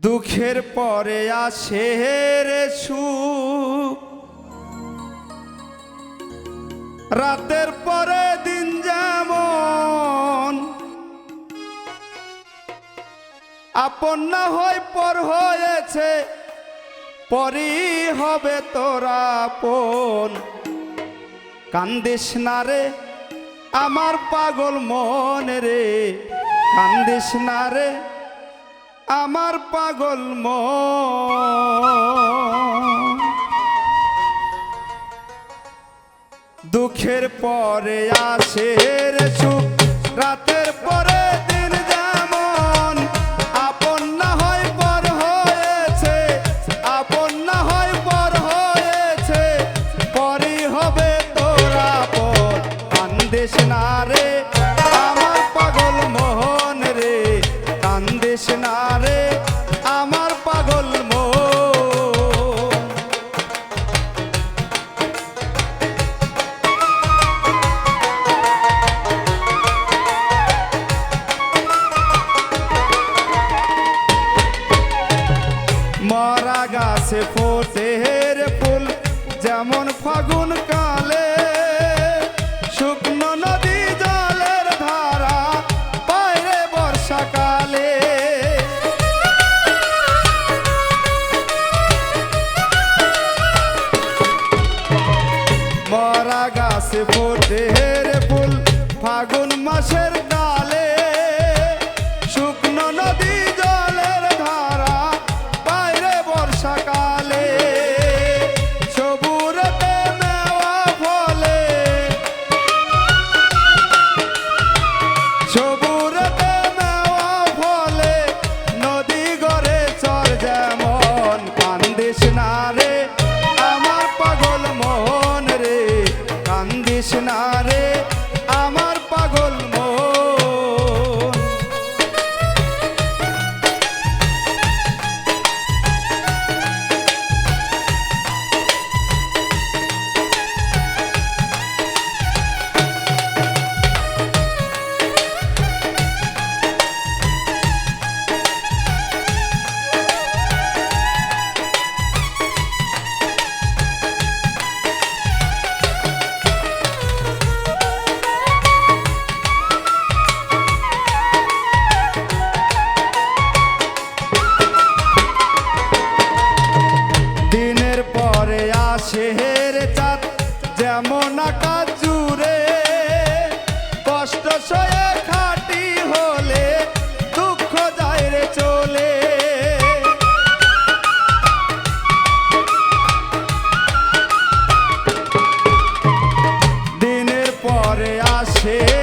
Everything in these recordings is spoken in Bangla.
দুঃখের পরে আসে রে সুখ। রাতের পরে দিন যেমন আপন না হয় পর হয়েছে, পরই হবে তোরা আপন। কান্দিস না রে আমার পাগল মন রে, কান্দিস না রে আমার পাগল ম। দুঃখের পরে আসে রে সুখ, রাতের পরে দিন যেমন। আপন না হয় পর হয়েছে, আপন না হয় পর হয়েছে পরই হবে তোরা পর কান্দিস না রে আমার পাগল মোহন মরা গাছে ফোটে রে ফুল, যেমন ফাগুন কালে। শুকনো নদী জলের ধারা বাইরে বর্ষাকালে। মরা গাছে ফোটে রে ফুল, ফাগুন মাসের পরে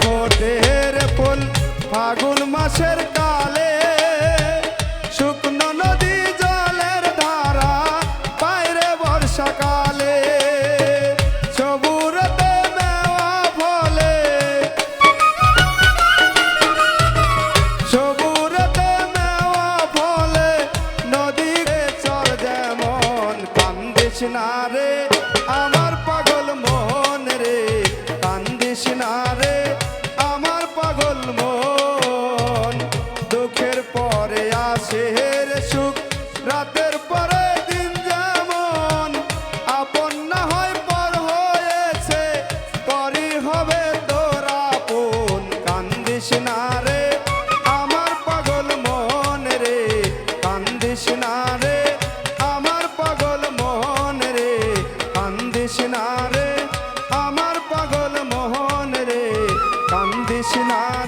ফোটে ফুল ফাগুন মাসের Tonight.